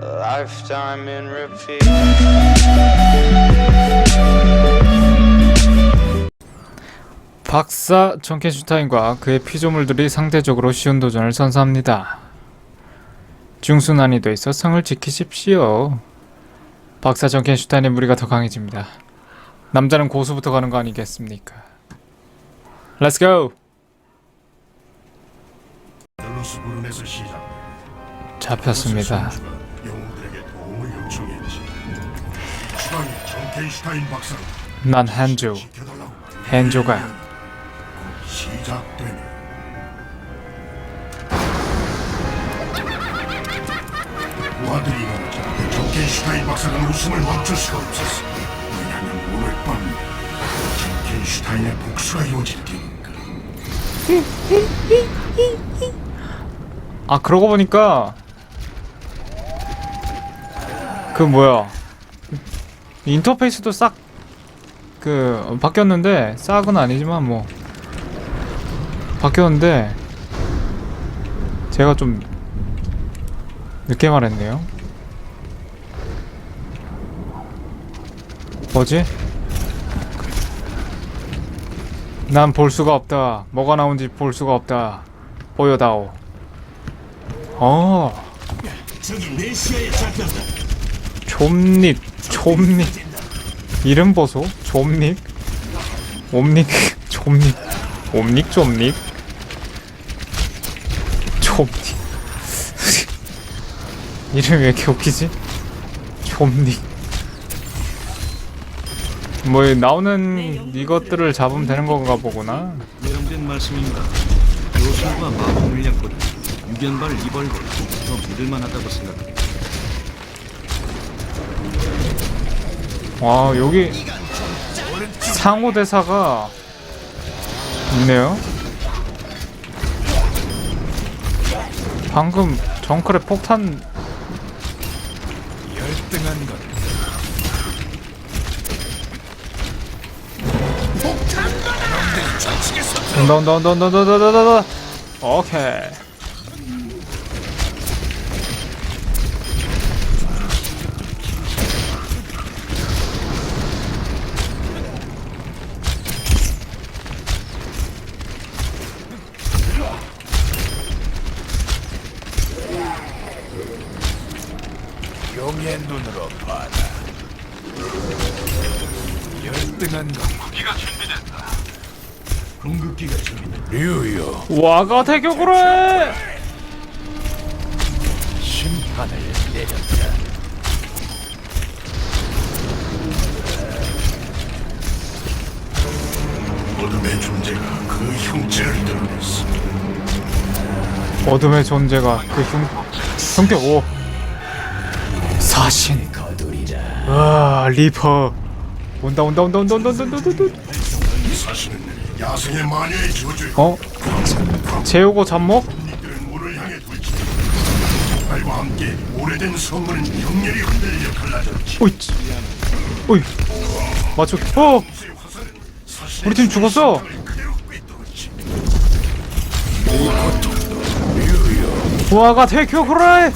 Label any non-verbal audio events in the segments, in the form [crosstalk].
A lifetime in repeat. 박사 정켄슈타인과 그의 피조물들이 상대적으로 쉬운 도전을 선사합니다. 중수 난이도에 있어 성을 지키십시오. 박사 정켄슈타인의 무리가 더 강해집니다. 남자는 고수부터 가는 거 아니겠습니까? Let's go! 잡혔습니다. 난 한조, 지켜달라고 헨조가 시작되네. 부하들이 일어나자 정케이슈타인 박사는 웃음을 멈출 수가 없었어. 왜냐면 오늘 밤 정케이슈타인의 복수가 이루어질 테니까. 아 그러고 보니까 그 뭐야 인터페이스도 싹 그 바뀌었는데 싹은 아니지만 뭐 바뀌었는데 제가 좀 늦게 말했네요. 뭐지? 난 볼 수가 없다. 뭐가 나온지 볼 수가 없다. 보여다오. 어. 저기 내 시야에 잡혔다. 좀닉 좀닉. 이름 보소. 좀닉. 옴닉 [laughs] 좀닉. 옴닉 좀닉. 좀닉. [laughs] 이름이 왜 이렇게 웃기지? 좀닉. 뭐 나오는 이것들을 잡으면 되는 건가 보구나. 예정된 말씀입니다. 요술과 마법 물약보다 유견발 이벌고 더 믿을만하다고 생각합니다. 와 여기 상호 대사가 있네요. 방금 정크레 폭탄 열등한 것. 폭탄 온다 온다 온다 온다 온다 온다 온다. 오케이. 용의 눈으로 봐라. 열등한 것. 궁극기가 준비됐다. 궁극기가 준비됐다. 류요. 와가 대격으로 해 심판을 내렸다. 어둠의 존재가 그 형체를 드러냈어. 어둠의 존재가 그 흉, 형태 오 사신 아 리퍼 온다 온다 온다 온다 온다 온다 온다 온다 이 사실은 야생의 마녀의 저주. 어? 재우고 잡목? 이들은 물을 향해 돌지. 발과 함께 오래된 성문은 격렬히 흔들려 갈라졌지. 오이 찌- 오이 맞춰 어 사실은 우리 팀 죽었어 그대로 꿰뚫었지. 와가 대격으로 해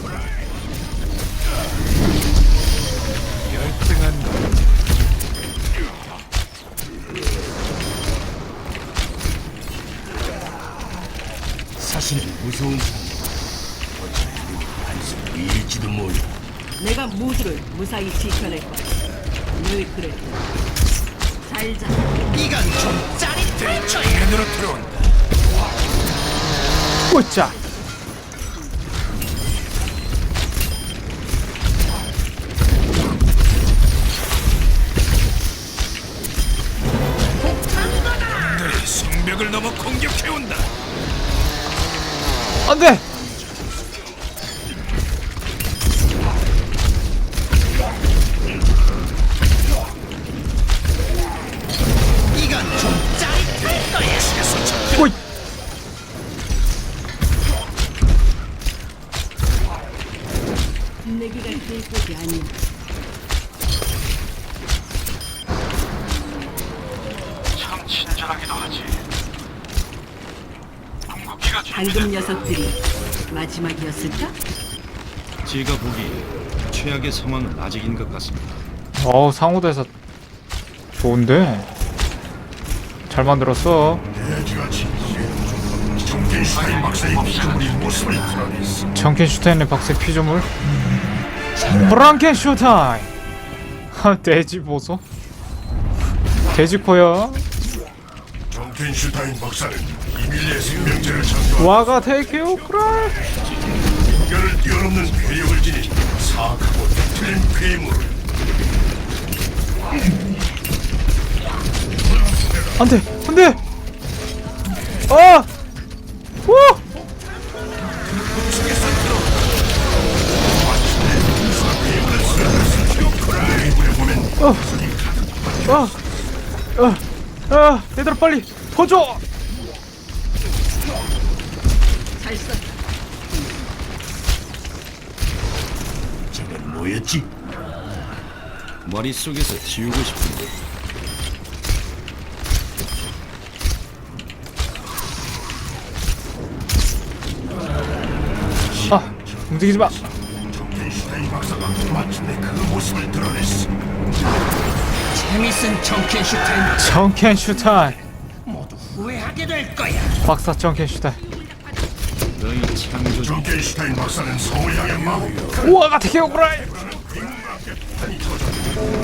무서운 어차피 한숨 일지도 몰라. 내가 모두를 무사히 지켜낼 거야. 늘 그랬고. 살자. 맨으로 들어온다. 오짜 놈들이 성벽을 넘어 공격해온다. 안돼 오이 내기가 될 곳이 아니야. 참 친절하기도 하지. 궁극기가 방금 녀석들이 마지막이었을까? 제가 보기에 최악의 상황은 아직인 것 같습니다. 어우 상호대사 좋은데? 잘 만들었어. 정켄슈타인 정켄슈타인의 박색 피조물? 프랑켄슈타인! 하 돼지 보소. 돼지코야 정켄슈타인 박사는 생명체를 와가 테이크요 그래 인간을 뛰어넘는 괴력을 지닌 사악하고 틀린 괴물. 안돼 안돼. 아! 오! 아, 아, 아, 얘들아 빨리 퍼줘. 잘 써. 저건 뭐였지? 머릿속에서 지우고 싶은데 아, 움직이지 마. 정켄슈타인 박사가 마침내 그 모습을 드러냈어 재밌은 정켄슈타인 정켄슈타인. 모두 후회하게 될 거야. 박사 정켄슈타인. 정켄슈타인 박사는 성을 향해 마법 와가 테이크요 그래.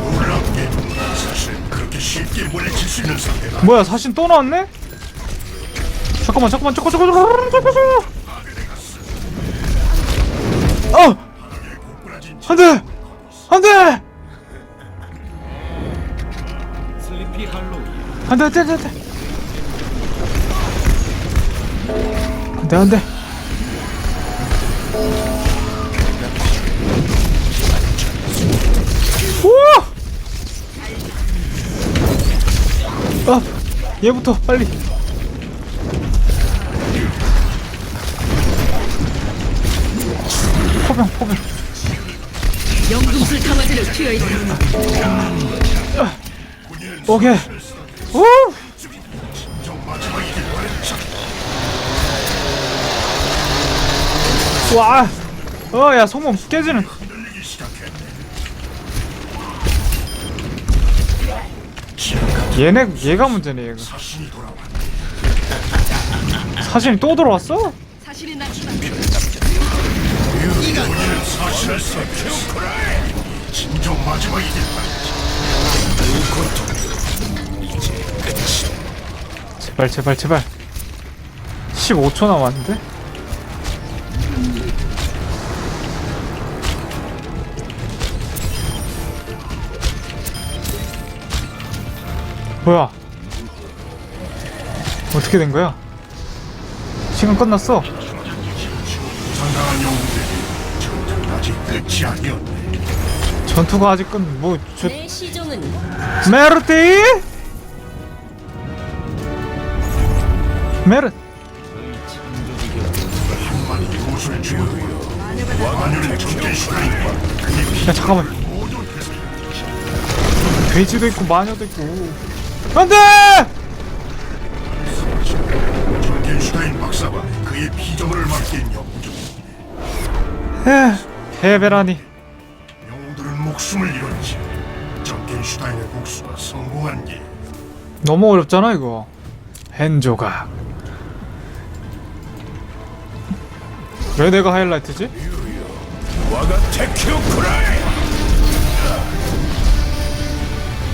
놀랍게 사실 그렇게 쉽게 물리칠 수 있는 상대가 뭐야 사신 또 나왔네? 잠깐만 잠깐만 잠깐 잠깐 잠깐 잠깐 잠깐. 어, 꼬꾸라진 안돼, 안돼, 슬리피 할로우 안돼, 안돼, 안돼, 안돼, 안돼. 우와! 아, 얘부터 빨리. 포병, 포병. 연금술 강화제를 튀어 있어. 오케이. 오! 와! 어, 야, 소문 깨지는. 얘네, 얘가 문제네, 얘가. 사진이 또 들어왔어? 사실이 사실을 진정 제발, 제발, 제발. 15초 남았는데? 뭐야? 어떻게 된 거야? 시간 끝났어. 상당한 영웅들이 전쟁 아직 끝이 아니었네 전투가 아직 끝, 뭐, 저, 내 시종은 메르티? 메르, 야, 잠깐만. 돼지도 있고, 마녀도 있고. 안 돼! 정켄슈타인 박사와 그의 피조물을 맡긴 영웅들 에, 헤베라니. 영웅들은 목숨을 잃었지 정켄슈타인의 복수가 성공한 게 너무 어렵잖아, 이거. 헨조각. 왜 내가 하이라이트지? 와가 테키오쿠라이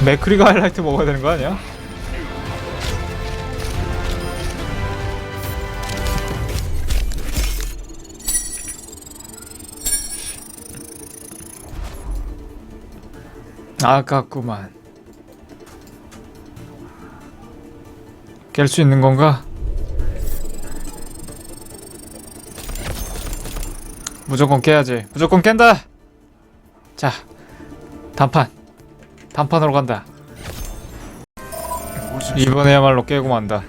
맥크리가 하이라이트 먹어야 되는 거 아니야? 아깝구만. 깰 수 있는 건가? 무조건 깨야지. 무조건 깬다. 자, 단판. 단판으로 간다. 이번에야말로 깨고 만다.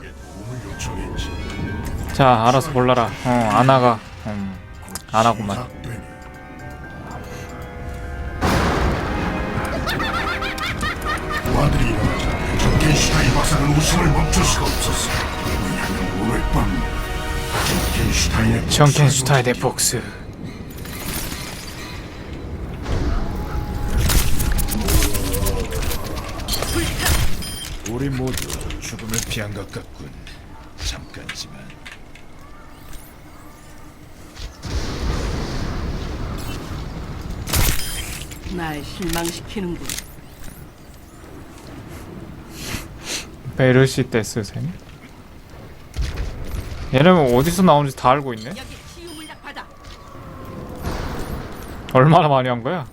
자, 알아서 골라라. 어, 안 하가. 음, 안 하구만. 시작되네. 부하들이 일어나자 정켄슈타인 박사는 웃음을 멈출 수가 없었어 왜냐면 오늘 밤 정켄슈타인의 정켄슈타인의 복수. 우리 모두 죽음을 피한 것 같군. 잠깐이지만. 날 실망시키는군. 베르시테스생 얘네는 어디서 나오는지 다 알고 있네 여기 치유 물약 받아. 얼마나 많이 한 거야?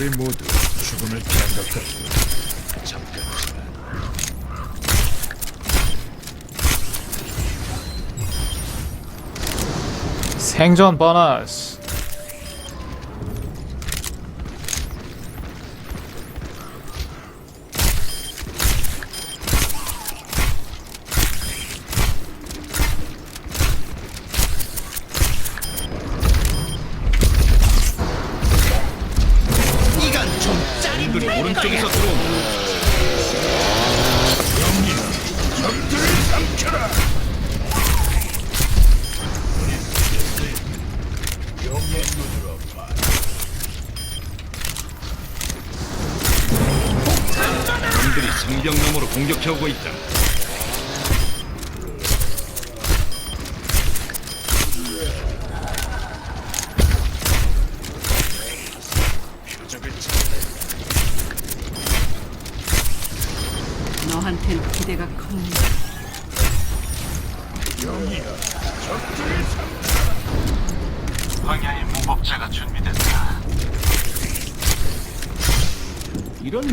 우리 모두 죽음을 피한 것 같군. 잠깐이지만. 생존 보너스 놈들이 오른쪽에서 들어온다. 놈들이 성벽 너머로 공격해오고 있다. 너한텐 기대가 큽니다.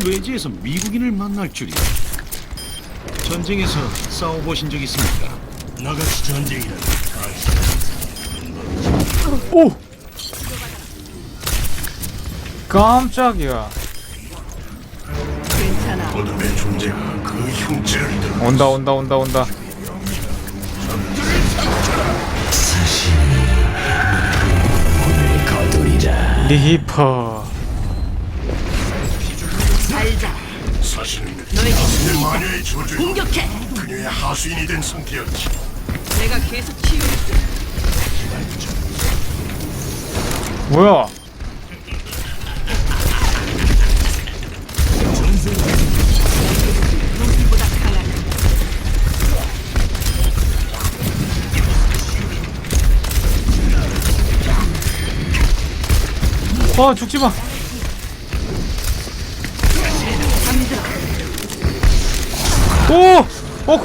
외지에서 미국인을 만날 줄이야. 전쟁에서 싸워보신 적 있습니까? 나같이 전쟁이라 오! 깜짝이야 괜찮아. 어둠의 존재가 그 형체를 드러 온다 온다 온다 온다 리히퍼 사실은 너에게 내 마녀의 저주 공격해. 그녀의 하수인이 된 상태였지 내가 계속 치유할게. 뭐야 강한 아 죽지 마 오! 어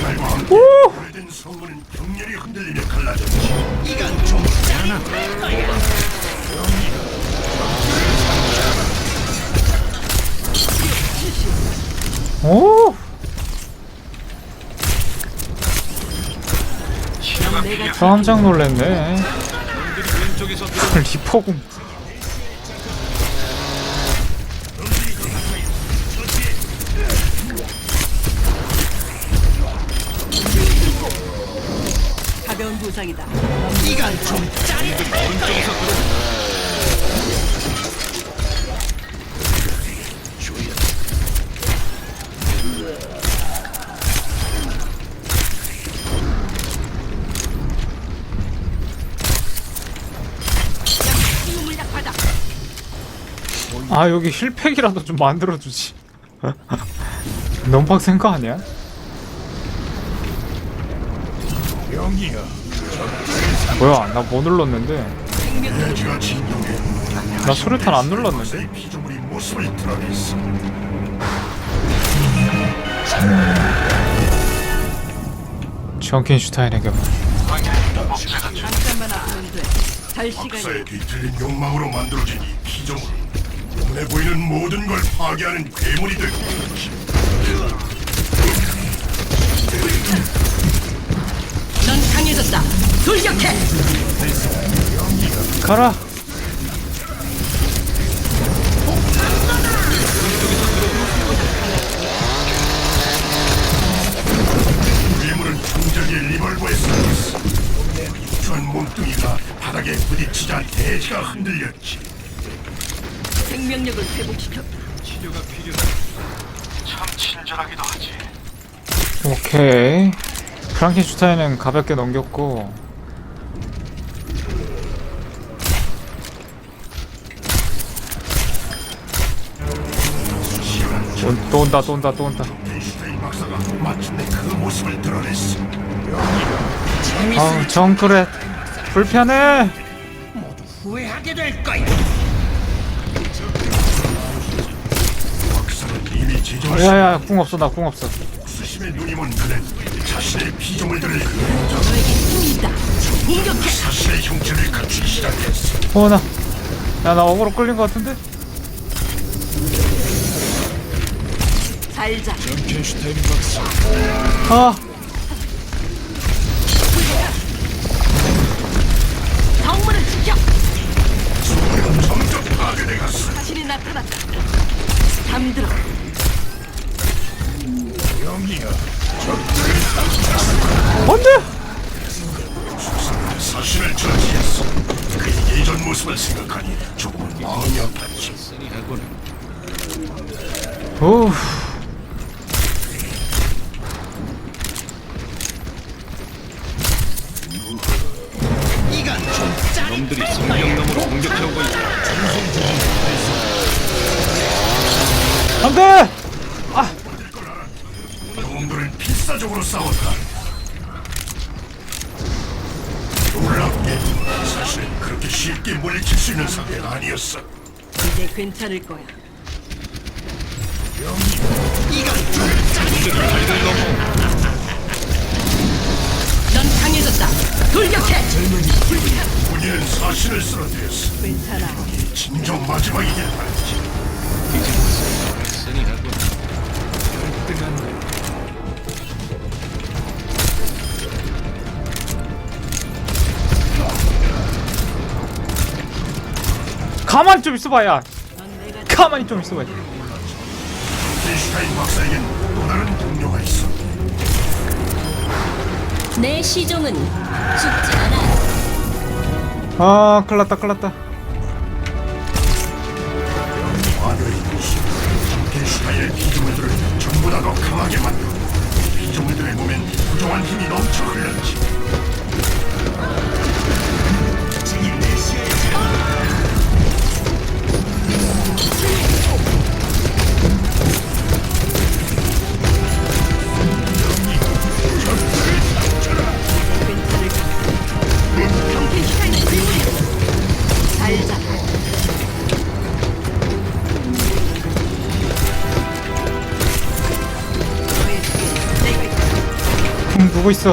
달과 함께 오! 오! 깜짝 놀랐네 왼쪽에서 들어 리퍼궁 가벼운 부상이다. 이건 좀 오른쪽에서 아 여기 힐팩이라도 좀 만들어주지 너무 빡센 거 아니야? 뭐야 나 뭐 눌렀는데 나 수류탄 안 눌렀는데 돼. 잘 시간이. 뒤틀린 욕망으로 만들어진 이 피조물 눈에 보이는 모든 걸 파괴하는 괴물이 될 것이지 넌 강해졌다. 돌격해. 가라 괴물은 리벌브에 쏘였어 유추한 몸뚱이가 바닥에 부딪히자 대지가 흔들렸지 생명력을 회복시켰다. 치료가 필요하다. 참 친절하기도 하지. 오케이 프랑켄슈타인은 가볍게 넘겼고 온- 또 온다 또 온다 또 온다 켄슈타인 박사가 마침내 그 모습을 드러냈어. 아우 정크렛 불편해 후회하게 될 거야. 야야 궁 없어 나 궁 없어 수심의 먼 그는 자신의 피조물들을. 공격해. 자신의 형체를 갖추기 시작했어. 어나 야 나 어그로 끌린 것 같은데 살자. 켄슈타인 박사 아 정문을 지켜. 점점 파괴돼갔어. 자신이 나타났다. 잠들어. 안돼 사실을 저지했어. 그 예전 모습을 생각하니 조금은 마음이 아팠지. 오. 놈들이 성경놈으로 공격해오고 있다. 안돼 괜찮을 거야. 이건 좀. 넌 강해졌다. 돌격해. 본인은 사실을 쓰러뜨렸어. 괜찮아. 진정 마지막이길 바랬지. 쓰니 하고는 가만히 좀 있어봐 야넌내 가 가만히 좀 있어봐 켄슈타인 박사에겐 또 다른 동료가 있어. 내 시종은 죽지 않아. 아 큰일 났다 큰일 났다 마녀의 모습. 켄슈타인의 피조물들을 전부 다 더 강하게 만들고 피조물들의 몸엔 부정한 힘이 넘쳐 흘렀지. 보고 있어.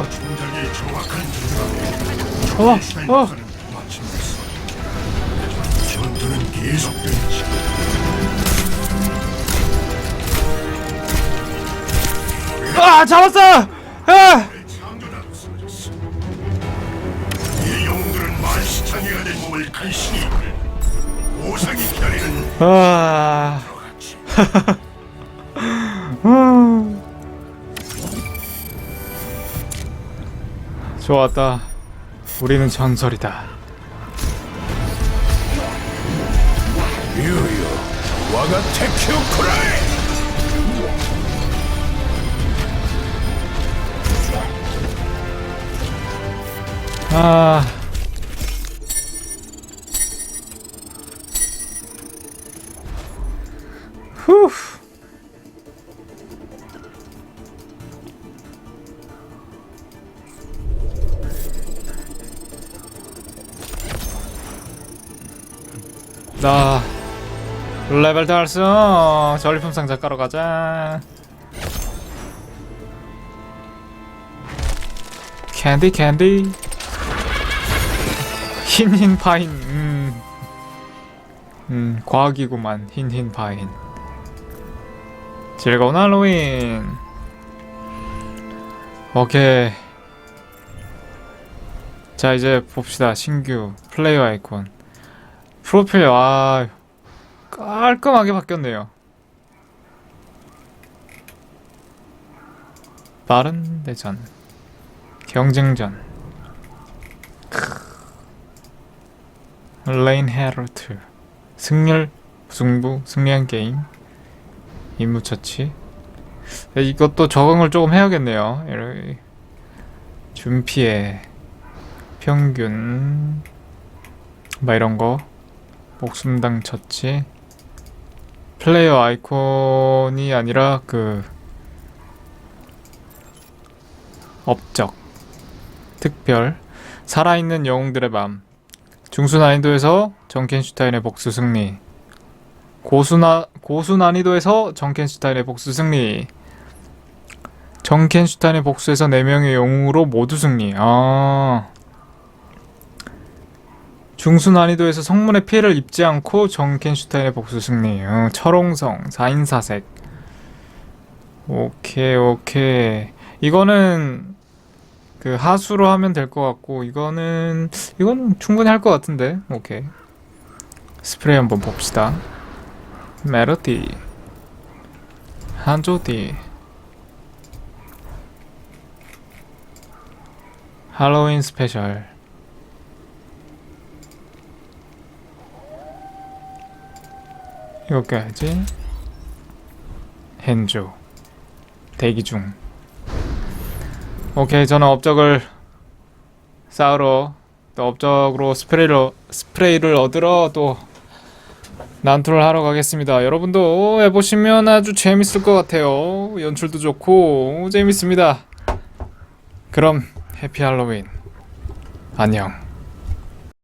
어, 어. 아 잡았어! 아! 아, [laughs] 좋았다. 우리는 전설이다. 유유 와가 테큐 쿠라이 아. 후. 나 레벨 달성 전리품 상자 깔러 가자. 캔디 캔디. 흰흰 파인. 음, 음 과학이구만. 흰흰 파인. 즐거운 할로윈. 오케이. 자 이제 봅시다. 신규 플레이어 아이콘 프로필 와 깔끔하게 바뀌었네요. 빠른 대전 경쟁전. 레인 헤르트. 승률 승부 승리한 게임. 임무 처치. 이것도 적응을 조금 해야겠네요. 이렇게 준피해. 평균. 막 이런 거 목숨당 처치 플레이어 아이콘이 아니라 그 업적 특별 살아있는 영웅들의 밤 중수 난이도에서 정켄슈타인의 복수 승리. 고수나 고수 난이도에서 정켄슈타인의 복수 승리. 정켄슈타인의 복수에서 4명의 영웅으로 모두 승리. 아 중수 난이도에서 성문의 피해를 입지 않고 정켄슈타인의 복수 승리 어, 철옹성 4인사색. 오케이 오케이. 이거는 그 하수로 하면 될 것 같고 이거는 이거는 충분히 할 것 같은데. 오케이. 스프레이 한번 봅시다. 메로디. 한조디. 할로윈 스페셜 껴야지 헨조 대기 중 오케이 저는 업적을 쌓으러 또 업적으로 스프레이를 스프레이를 얻으러 또 난투를 하러 가겠습니다. 여러분도 해보시면 아주 재밌을 것 같아요. 연출도 좋고 재밌습니다. 그럼 해피 할로윈 안녕.